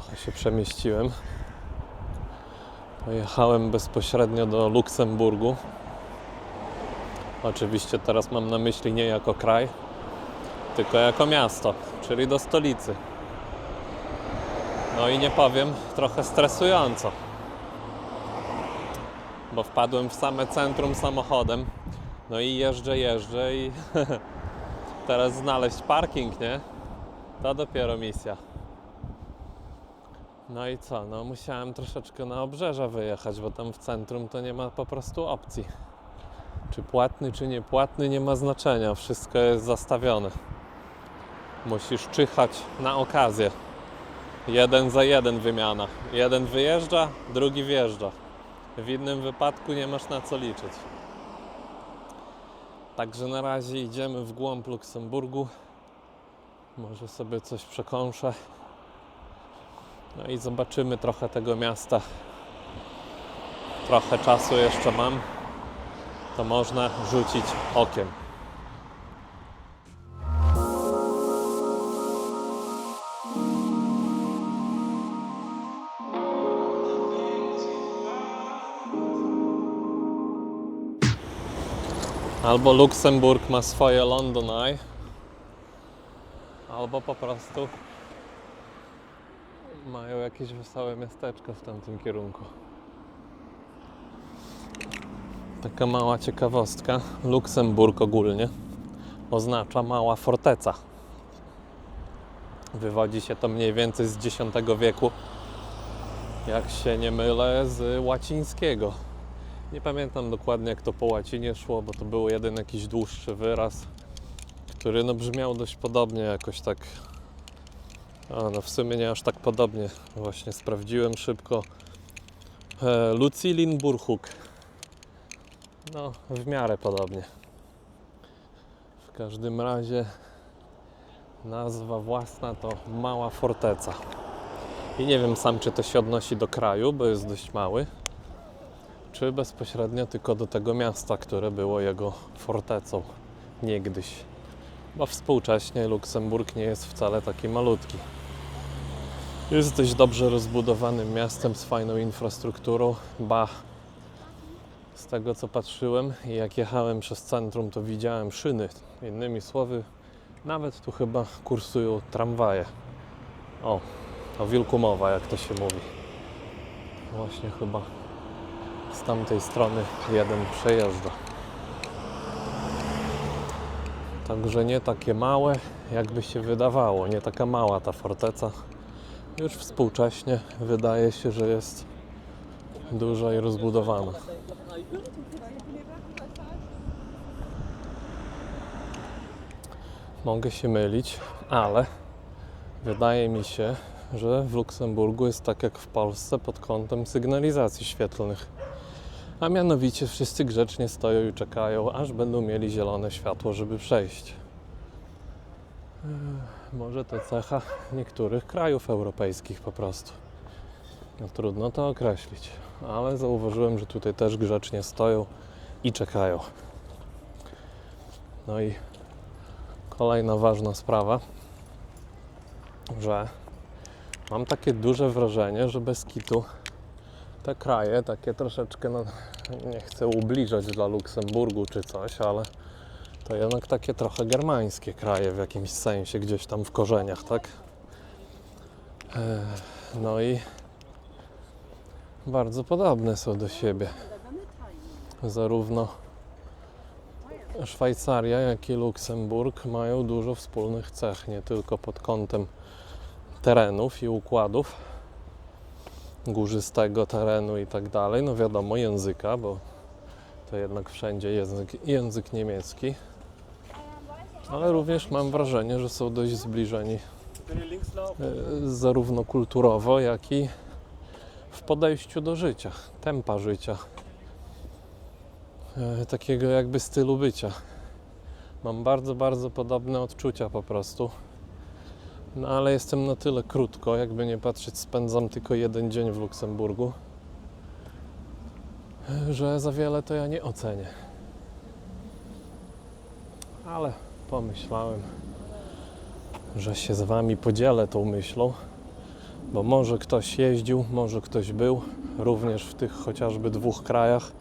trochę się przemieściłem. Pojechałem bezpośrednio do Luksemburgu. Oczywiście teraz mam na myśli nie jako kraj, tylko jako miasto, czyli do stolicy. No i nie powiem, trochę stresująco. Bo wpadłem w same centrum samochodem. No i jeżdżę, jeżdżę i teraz znaleźć parking, nie? To dopiero misja. No i co? No musiałem troszeczkę na obrzeża wyjechać, bo tam w centrum to nie ma po prostu opcji. Czy płatny, czy niepłatny nie ma znaczenia. Wszystko jest zastawione. Musisz czyhać na okazję. Jeden za jeden wymiana. Jeden wyjeżdża, drugi wjeżdża. W innym wypadku nie masz na co liczyć. Także na razie idziemy w głąb Luksemburgu. Może sobie coś przekąszę. No i zobaczymy trochę tego miasta. Trochę czasu jeszcze mam. To można rzucić okiem. Albo Luksemburg ma swoje London Eye, albo po prostu jakieś wesołe miasteczko w tamtym kierunku. Taka mała ciekawostka. Luksemburg ogólnie oznacza mała forteca. Wywodzi się to mniej więcej z X wieku, jak się nie mylę, z łacińskiego. Nie pamiętam dokładnie jak to po łacinie szło, bo to był jeden jakiś dłuższy wyraz, który no brzmiał dość podobnie jakoś tak. A no w sumie nie aż tak podobnie. Właśnie sprawdziłem szybko. E, Lucilin Burhuk. No, w miarę podobnie. W każdym razie nazwa własna to Mała Forteca. I nie wiem sam, czy to się odnosi do kraju, bo jest dość mały, czy bezpośrednio tylko do tego miasta, które było jego fortecą niegdyś. Bo współcześnie Luksemburg nie jest wcale taki malutki. Jest dość dobrze rozbudowanym miastem z fajną infrastrukturą. Ba, z tego co patrzyłem i jak jechałem przez centrum, to widziałem szyny. Innymi słowy, nawet tu chyba kursują tramwaje. O, o wilku mowa, jak to się mówi. Właśnie chyba z tamtej strony jeden przejeżdża. Także nie takie małe, jakby się wydawało. Nie taka mała ta forteca. Już współcześnie wydaje się, że jest duża i rozbudowana. Mogę się mylić, ale wydaje mi się, że w Luksemburgu jest tak jak w Polsce pod kątem sygnalizacji świetlnych. A mianowicie wszyscy grzecznie stoją i czekają, aż będą mieli zielone światło, żeby przejść. Może to cecha niektórych krajów europejskich po prostu. No, trudno to określić, ale zauważyłem, że tutaj też grzecznie stoją i czekają. No i kolejna ważna sprawa, że mam takie duże wrażenie, że bez kitu te kraje, takie troszeczkę, no, nie chcę ubliżać dla Luksemburgu czy coś, ale to jednak takie trochę germańskie kraje w jakimś sensie, gdzieś tam w korzeniach, tak? E, No i bardzo podobne są do siebie. Zarówno Szwajcaria, jak i Luksemburg mają dużo wspólnych cech, nie tylko pod kątem terenów i układów górzystego terenu i tak dalej. No wiadomo, języka, bo to jednak wszędzie język, język niemiecki. Ale również mam wrażenie, że są dość zbliżeni e, zarówno kulturowo, jak i w podejściu do życia, tempa życia, e, takiego jakby stylu bycia. Mam bardzo, bardzo podobne odczucia po prostu. No ale jestem na tyle krótko, jakby nie patrzeć, spędzam tylko jeden dzień w Luksemburgu, że za wiele to ja nie ocenię. Ale pomyślałem, że się z Wami podzielę tą myślą, Bo może ktoś jeździł, może ktoś był, również w tych chociażby dwóch krajach,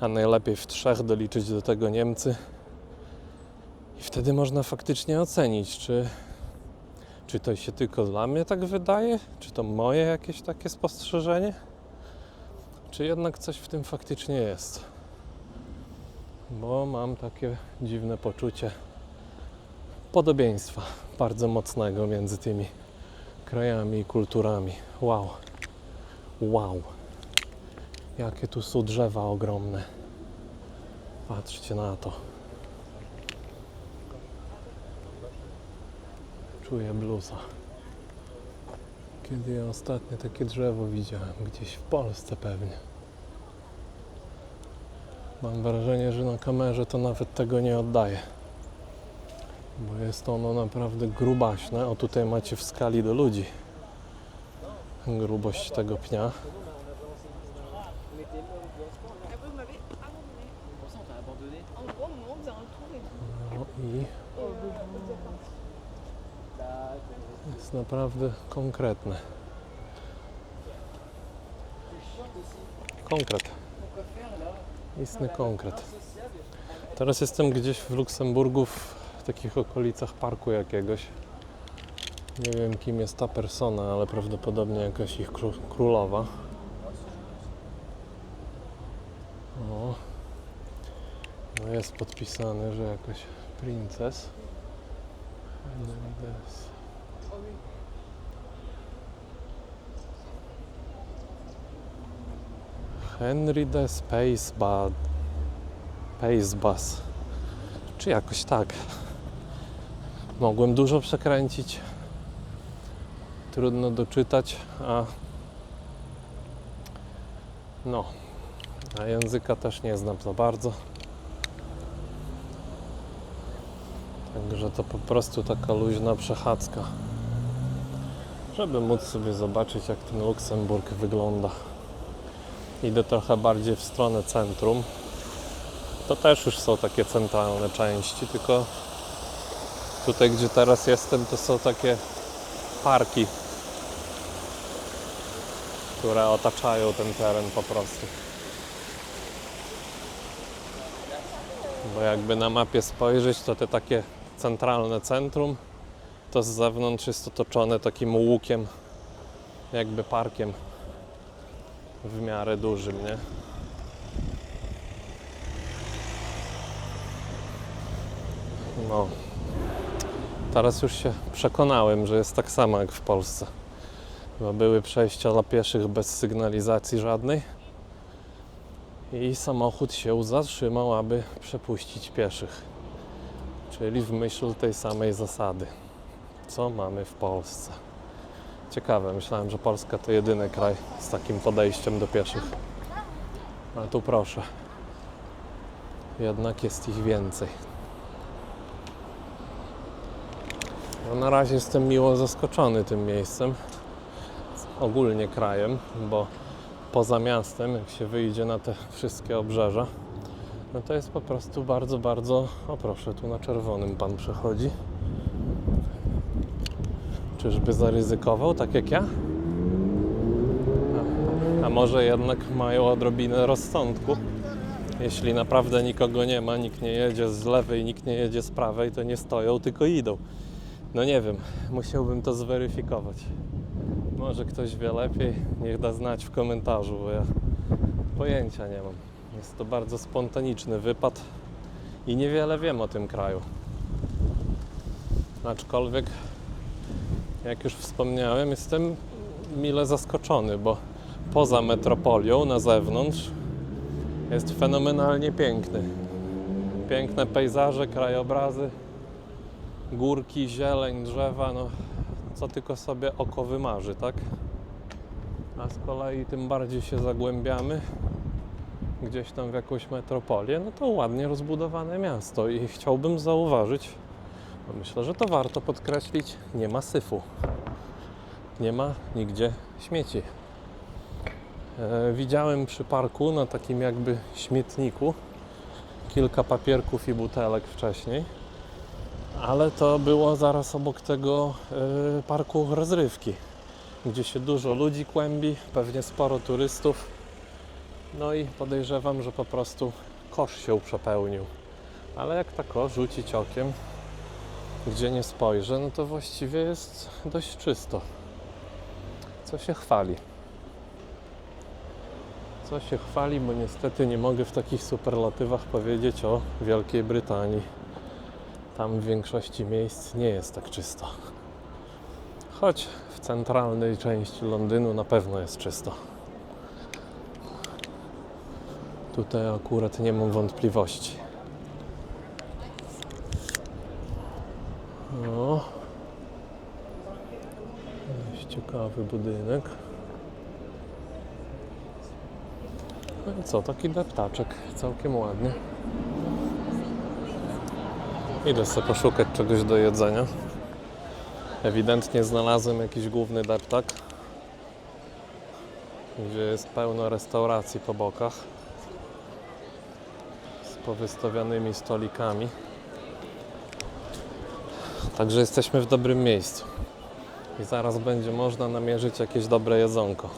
a najlepiej w trzech, doliczyć do tego Niemcy. I wtedy można faktycznie ocenić, czy, czy to się tylko dla mnie tak wydaje, czy to moje jakieś takie spostrzeżenie, czy jednak coś w tym faktycznie jest. Bo mam takie dziwne poczucie podobieństwa bardzo mocnego między tymi krajami i kulturami. Wow. Wow. Jakie tu są drzewa ogromne. Patrzcie na to. Czuję bluza. Kiedy ja ostatnio takie drzewo widziałem? Gdzieś w Polsce pewnie. Mam wrażenie, że na kamerze to nawet tego nie oddaje. Bo jest ono naprawdę grubaśne. O tutaj macie w skali do ludzi grubość tego pnia. Naprawdę konkretne. Konkret. Istny konkret. Teraz jestem gdzieś w Luksemburgu, w takich okolicach parku jakiegoś. Nie wiem kim jest ta persona, ale prawdopodobnie jakaś ich kró- królowa. O. No jest podpisane, że jakaś princes. Henry de Spacebad. Pacebus. Czy jakoś tak. Mogłem dużo przekręcić. Trudno doczytać, a no, a języka też nie znam za bardzo. Także to po prostu taka luźna przechadzka, żeby móc sobie zobaczyć, jak ten Luksemburg wygląda. Idę trochę bardziej w stronę centrum. To też już są takie centralne części, tylko tutaj, gdzie teraz jestem, to są takie parki, które otaczają ten teren po prostu. Bo jakby na mapie spojrzeć, to te takie centralne centrum, to z zewnątrz jest otoczone takim łukiem, jakby parkiem w miarę dużym, nie? No. Teraz już się przekonałem, że jest tak samo jak w Polsce. Bo były przejścia dla pieszych bez sygnalizacji żadnej. I samochód się zatrzymał, aby przepuścić pieszych. Czyli w myśl tej samej zasady, co mamy w Polsce. Ciekawe, myślałem, że Polska to jedyny kraj z takim podejściem do pieszych. Ale tu proszę. Jednak jest ich więcej. No na razie jestem miło zaskoczony tym miejscem, ogólnie krajem, bo poza miastem, jak się wyjdzie na te wszystkie obrzeża, no to jest po prostu bardzo, bardzo... O proszę, tu na czerwonym pan przechodzi. Czyżby zaryzykował, tak jak ja? A, może jednak mają odrobinę rozsądku? Jeśli naprawdę nikogo nie ma, nikt nie jedzie z lewej, nikt nie jedzie z prawej, to nie stoją, tylko idą. No nie wiem, musiałbym to zweryfikować. Może ktoś wie lepiej, niech da znać w komentarzu, bo ja pojęcia nie mam. Jest to bardzo spontaniczny wypad i niewiele wiem o tym kraju. Aczkolwiek, jak już wspomniałem, jestem mile zaskoczony, bo poza metropolią, na zewnątrz, jest fenomenalnie piękny. Piękne pejzaże, krajobrazy górki, zieleń, drzewa, no co tylko sobie oko wymarzy, tak? A z kolei tym bardziej się zagłębiamy gdzieś tam w jakąś metropolię, no to ładnie rozbudowane miasto i chciałbym zauważyć, myślę, że to warto podkreślić, nie ma syfu. Nie ma nigdzie śmieci. E, widziałem przy parku na takim jakby śmietniku kilka papierków i butelek wcześniej ale to było zaraz obok tego y, parku rozrywki. gdzie się dużo ludzi kłębi, pewnie sporo turystów. No i podejrzewam, że po prostu kosz się przepełnił. Ale jak tak o, rzucić okiem, gdzie nie spojrzę, no to właściwie jest dość czysto. Co się chwali. Co się chwali, bo niestety nie mogę w takich superlatywach powiedzieć o Wielkiej Brytanii. Tam w większości miejsc nie jest tak czysto. Choć w centralnej części Londynu na pewno jest czysto. Tutaj akurat nie mam wątpliwości. No. Dość ciekawy budynek. No i co, taki deptaczek, całkiem ładny. Idę sobie poszukać czegoś do jedzenia. Ewidentnie znalazłem jakiś główny deptak, gdzie jest pełno restauracji po bokach z powystawianymi stolikami. Także jesteśmy w dobrym miejscu. I zaraz będzie można namierzyć jakieś dobre jedzonko.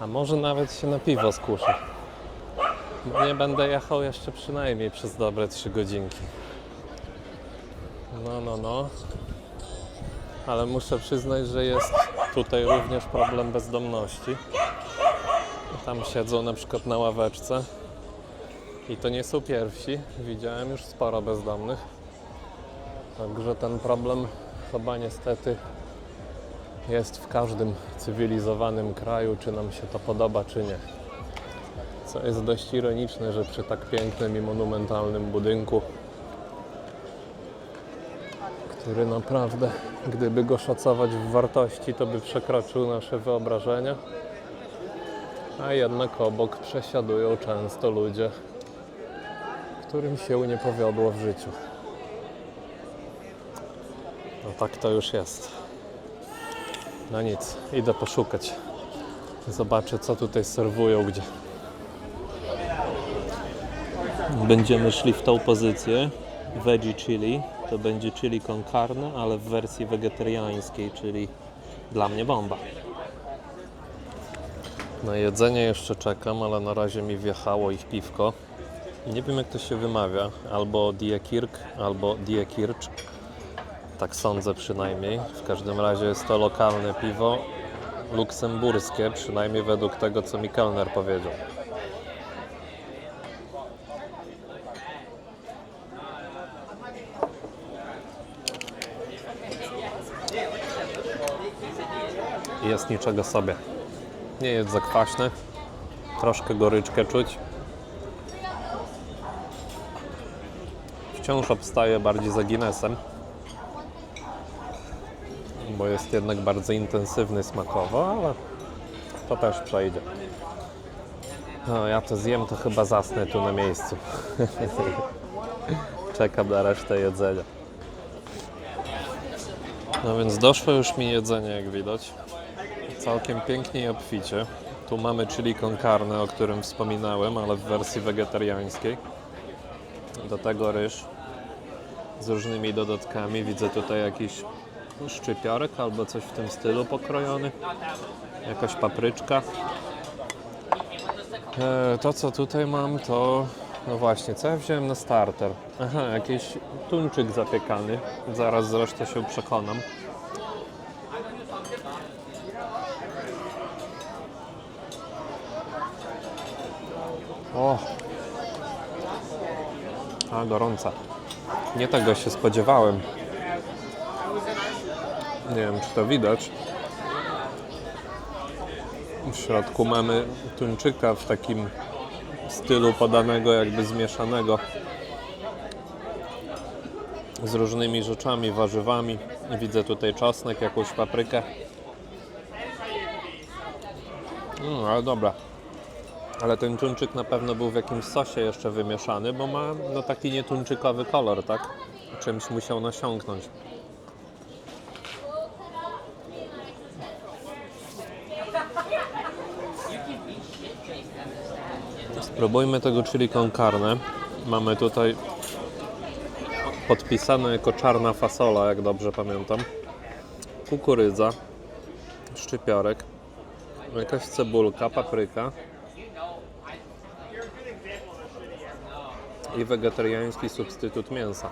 A może nawet się na piwo skuszę. Bo nie będę jechał jeszcze przynajmniej przez dobre 3 godzinki. No, no, no. Ale muszę przyznać, że jest tutaj również problem bezdomności. Tam siedzą na przykład na ławeczce. I to nie są pierwsi. Widziałem już sporo bezdomnych. Także ten problem chyba niestety jest w każdym cywilizowanym kraju, czy nam się to podoba, czy nie. Co jest dość ironiczne, że przy tak pięknym i monumentalnym budynku, który naprawdę, gdyby go szacować w wartości, to by przekroczył nasze wyobrażenia. A jednak obok przesiadują często ludzie, którym się nie powiodło w życiu. No tak to już jest. No nic, idę poszukać. Zobaczę, co tutaj serwują gdzie. Będziemy szli w tą pozycję. Veggie chili. To będzie chili con carne, ale w wersji wegetariańskiej, czyli dla mnie bomba. Na jedzenie jeszcze czekam, ale na razie mi wjechało ich piwko. Nie wiem jak to się wymawia. Albo Diekirk, albo Diekirch. Tak sądzę przynajmniej. W każdym razie jest to lokalne piwo luksemburskie, przynajmniej według tego, co mi kelner powiedział. Jest niczego sobie. Nie jest za kwaśny. Troszkę goryczkę czuć. Wciąż obstaje bardziej za Guinnessem bo jest jednak bardzo intensywny smakowo, ale to też przejdzie. No, ja to zjem, to chyba zasnę tu na miejscu. Czekam na resztę jedzenia. No więc doszło już mi jedzenie, jak widać. Całkiem pięknie i obficie. Tu mamy chili con carne, o którym wspominałem, ale w wersji wegetariańskiej. Do tego ryż z różnymi dodatkami. Widzę tutaj jakiś szczypiorek albo coś w tym stylu pokrojony. Jakaś papryczka. E, to co tutaj mam to... No właśnie, co ja wziąłem na starter? Aha, jakiś tuńczyk zapiekany. Zaraz zresztą się przekonam. O! A, gorąca. Nie tego się spodziewałem. Nie wiem, czy to widać. W środku mamy tuńczyka w takim stylu podanego, jakby zmieszanego z różnymi rzeczami, warzywami. Widzę tutaj czosnek, jakąś paprykę. Mm, ale dobra. Ale ten tuńczyk na pewno był w jakimś sosie jeszcze wymieszany, bo ma no, taki nietuńczykowy kolor, tak? Czymś musiał nasiąknąć. Spróbujmy tego chili con carne. Mamy tutaj podpisane jako czarna fasola, jak dobrze pamiętam. Kukurydza, szczypiorek, jakaś cebulka, papryka i wegetariański substytut mięsa.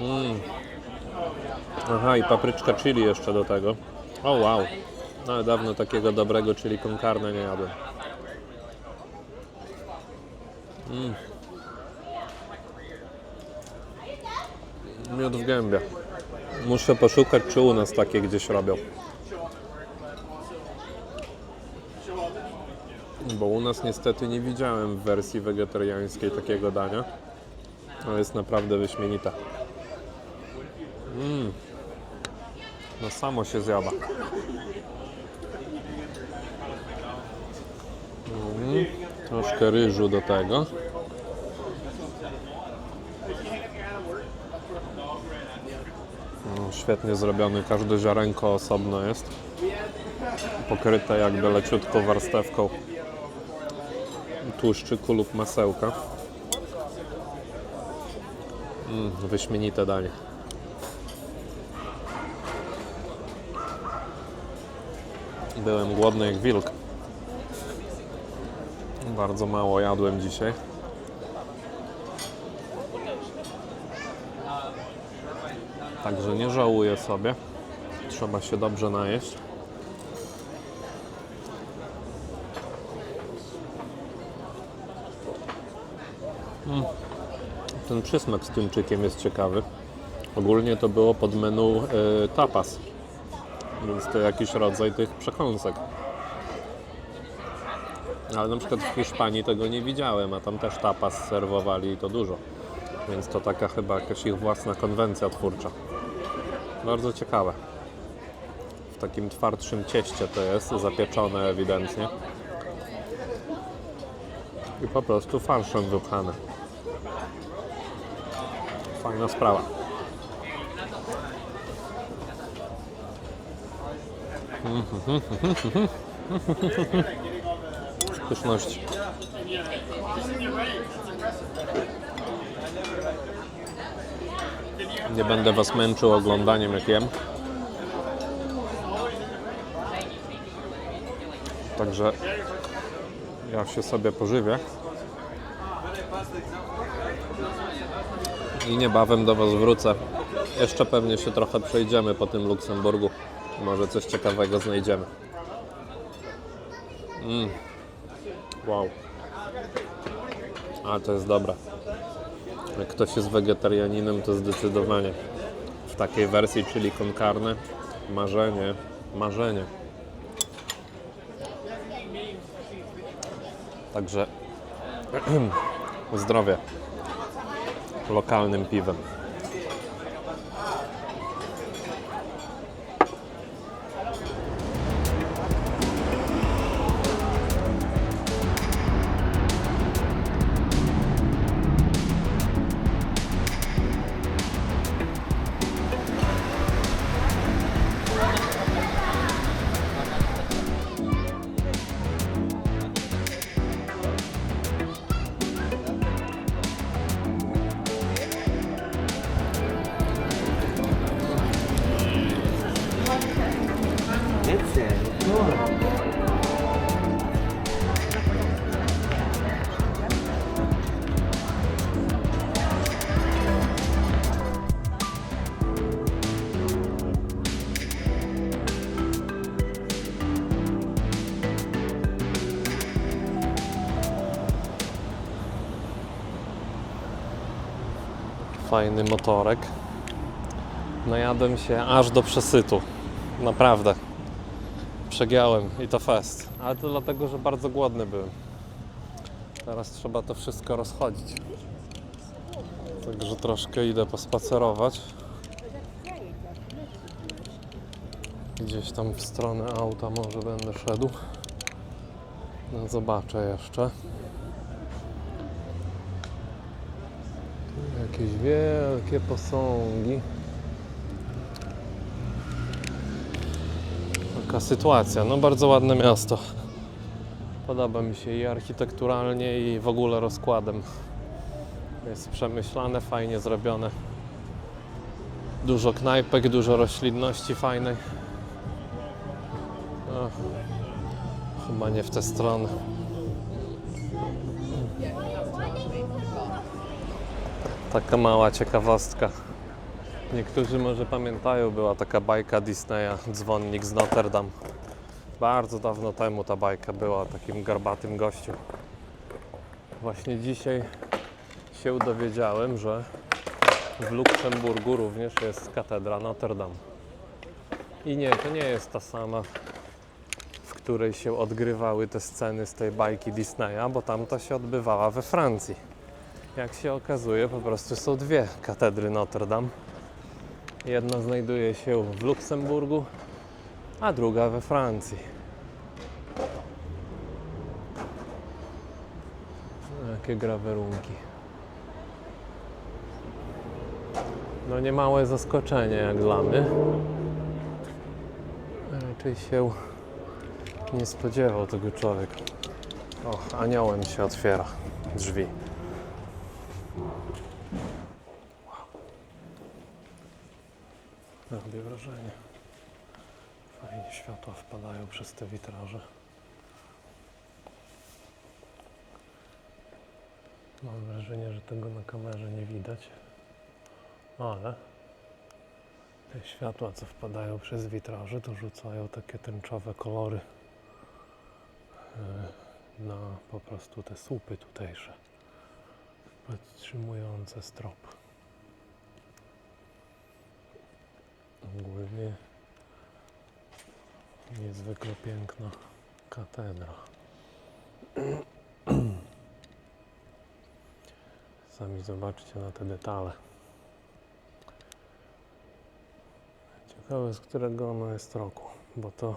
Mm. Aha, i papryczka chili jeszcze do tego. O wow, ale dawno takiego dobrego chili con carne nie jadłem. Mm. Miód w gębie. Muszę poszukać, czy u nas takie gdzieś robią. Bo u nas niestety nie widziałem w wersji wegetariańskiej takiego dania. To jest naprawdę wyśmienite. Mmm. No samo się zjada. Mm. Troszkę ryżu do tego. No, świetnie zrobiony, każde ziarenko osobno jest. Pokryte jakby leciutką warstewką tłuszczyku lub masełka. Mm, wyśmienite danie. Byłem głodny jak wilk. Bardzo mało jadłem dzisiaj. Także nie żałuję sobie. Trzeba się dobrze najeść. Mm. Ten przysmak z tuńczykiem jest ciekawy. Ogólnie to było pod menu y, tapas, więc to jakiś rodzaj tych przekąsek. Ale na przykład w Hiszpanii tego nie widziałem, a tam też tapas serwowali i to dużo. Więc to taka chyba jakaś ich własna konwencja twórcza. Bardzo ciekawe. W takim twardszym cieście to jest, zapieczone ewidentnie. I po prostu farszem wypchane. Fajna sprawa. Pyszności. Nie będę Was męczył oglądaniem jak jem. Także ja się sobie pożywię. I niebawem do Was wrócę. Jeszcze pewnie się trochę przejdziemy po tym Luksemburgu. Może coś ciekawego znajdziemy. Mm. Wow. A to jest dobre. Jak ktoś jest wegetarianinem, to zdecydowanie w takiej wersji, czyli con carne, marzenie, marzenie. Także zdrowie lokalnym piwem. Fajny motorek. Najadłem się aż do przesytu. Naprawdę. Przegiałem i to fest. Ale to dlatego, że bardzo głodny byłem. Teraz trzeba to wszystko rozchodzić. Także troszkę idę pospacerować. Gdzieś tam w stronę auta może będę szedł. No zobaczę jeszcze. Tu Jakieś wielkie posągi. Taka sytuacja. No bardzo ładne miasto. Podoba mi się i architekturalnie i w ogóle rozkładem. Jest przemyślane, fajnie zrobione. Dużo knajpek, dużo roślinności fajnej. Chyba nie w tę stronę. Taka mała ciekawostka. Niektórzy może pamiętają, była taka bajka Disneya, Dzwonnik z Notre Dame. Bardzo dawno temu ta bajka była takim garbatym gościu. Właśnie dzisiaj się dowiedziałem, że w Luksemburgu również jest katedra Notre Dame. I nie, to nie jest ta sama, w której się odgrywały te sceny z tej bajki Disneya, bo tamta się odbywała we Francji. Jak się okazuje, po prostu są dwie katedry Notre Dame. Jedna znajduje się w Luksemburgu, a druga we Francji. Jakie grawerunki. No niemałe zaskoczenie jak dla mnie. Raczej się nie spodziewał tego człowiek. O, aniołem się otwiera drzwi. Wow. Robi wrażenie. Fajnie światła wpadają przez te witraże. Mam wrażenie, że tego na kamerze nie widać, ale te światła, co wpadają przez witraże, to rzucają takie tęczowe kolory e, na po prostu te słupy tutejsze, podtrzymujące strop. Ogólnie niezwykle piękna katedra. Sami zobaczcie na te detale. Ciekawe, z którego ono jest roku, bo to,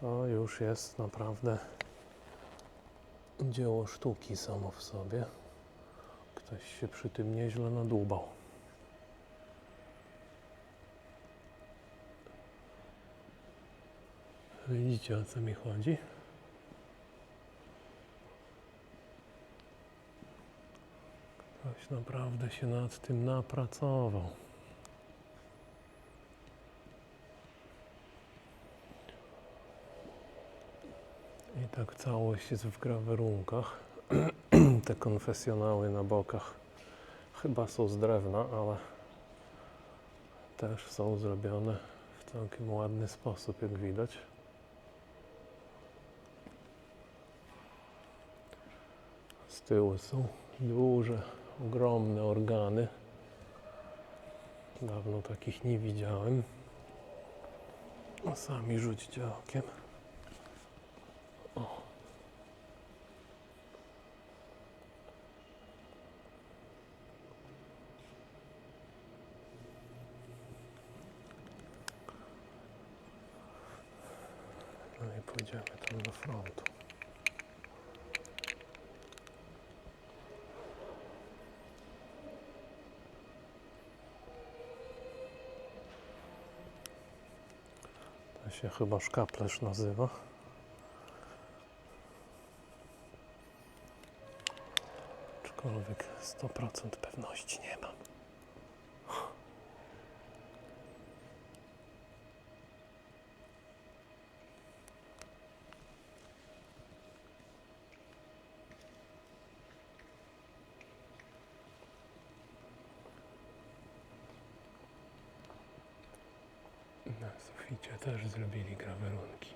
to już jest naprawdę dzieło sztuki samo w sobie. Ktoś się przy tym nieźle nadłubał. Widzicie o co mi chodzi? Ktoś naprawdę się nad tym napracował. I tak całość jest w grawerunkach. Te konfesjonały na bokach chyba są z drewna, ale też są zrobione w całkiem ładny sposób, jak widać. Z tyłu są duże, ogromne organy. Dawno takich nie widziałem. A sami rzućcie okiem. O. No i pójdziemy tam do frontu. To się chyba szkaplerz nazywa. Aczkolwiek 100% pewności nie mam. Na suficie też zrobili grawerunki.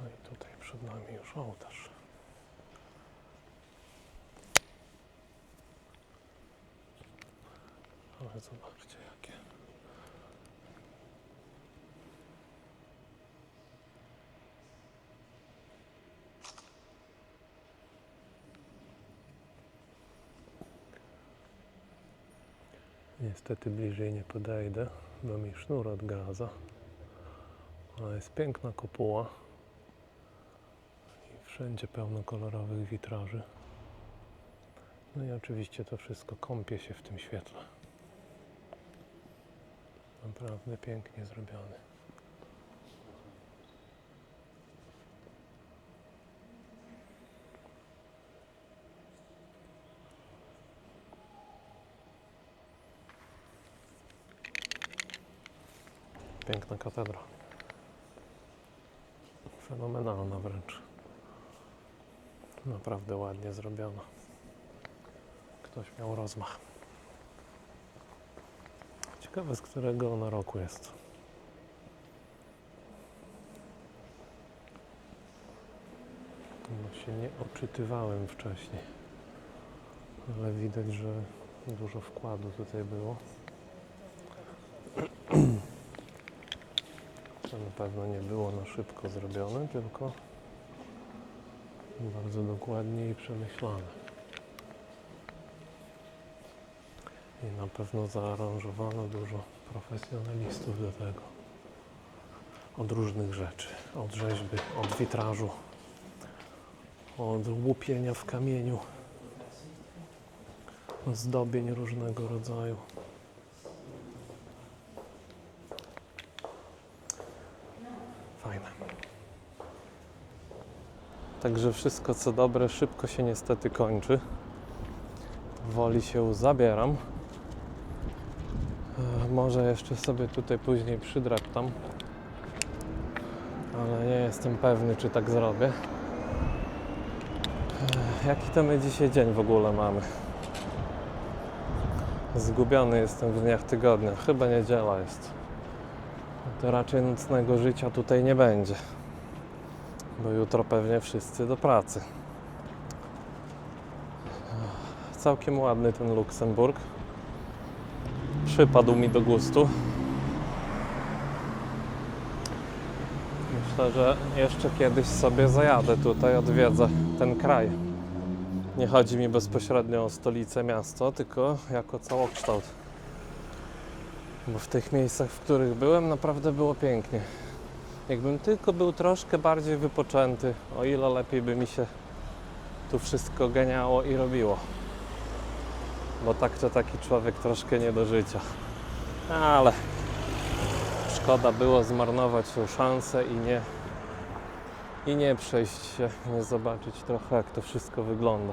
No i tutaj przed nami już ołtarz. Ale zobaczcie jakie. Niestety bliżej nie podejdę, bo mi sznur odgadza. Ale jest piękna kopuła. I wszędzie pełno kolorowych witraży. No i oczywiście to wszystko kąpie się w tym świetle. Naprawdę pięknie zrobione. Piękna katedra. Fenomenalna wręcz. Naprawdę ładnie zrobiona. Ktoś miał rozmach. Ciekawe, z którego ona roku jest. No się nie oczytywałem wcześniej, ale widać, że dużo wkładu tutaj było. To na pewno nie było na szybko zrobione, tylko bardzo dokładnie i przemyślane. I na pewno zaaranżowano dużo profesjonalistów do tego. Od różnych rzeczy. Od rzeźby, od witrażu, od łupienia w kamieniu, zdobień różnego rodzaju. Także wszystko co dobre szybko się niestety kończy. Woli się zabieram. E, Może jeszcze sobie tutaj później przydreptam. Ale nie jestem pewny, czy tak zrobię. E, Jaki to my dzisiaj dzień w ogóle mamy? Zgubiony jestem w dniach tygodnia. Chyba niedziela jest. To raczej nocnego życia tutaj nie będzie. Bo jutro pewnie wszyscy do pracy. Całkiem ładny ten Luksemburg. Przypadł mi do gustu. Myślę, że jeszcze kiedyś sobie zajadę tutaj, odwiedzę ten kraj. Nie chodzi mi bezpośrednio o stolicę miasto, tylko jako całokształt. Bo w tych miejscach, w których byłem, naprawdę było pięknie. Jakbym tylko był troszkę bardziej wypoczęty, o ile lepiej by mi się tu wszystko ganiało i robiło. Bo tak to taki człowiek troszkę nie do życia. Ale szkoda było zmarnować tą szansę i nie, i nie przejść się, nie zobaczyć trochę jak to wszystko wygląda.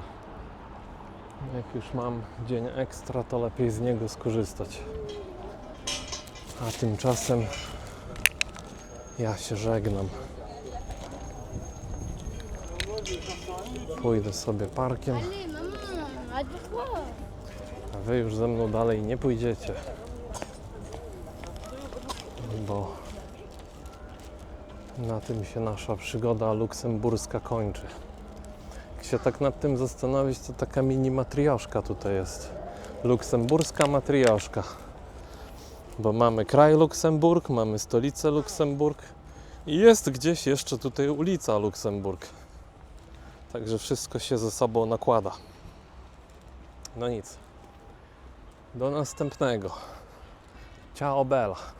Jak już mam dzień ekstra, to lepiej z niego skorzystać. A tymczasem ja się żegnam. Pójdę sobie parkiem, a wy już ze mną dalej nie pójdziecie. Bo na tym się nasza przygoda luksemburska kończy. Jak się tak nad tym zastanowić, to taka mini matrioszka tutaj jest. Luksemburska matrioszka. Bo mamy kraj Luksemburg, mamy stolicę Luksemburg i jest gdzieś jeszcze tutaj ulica Luksemburg. Także wszystko się ze sobą nakłada. No nic. Do następnego. Ciao Bella.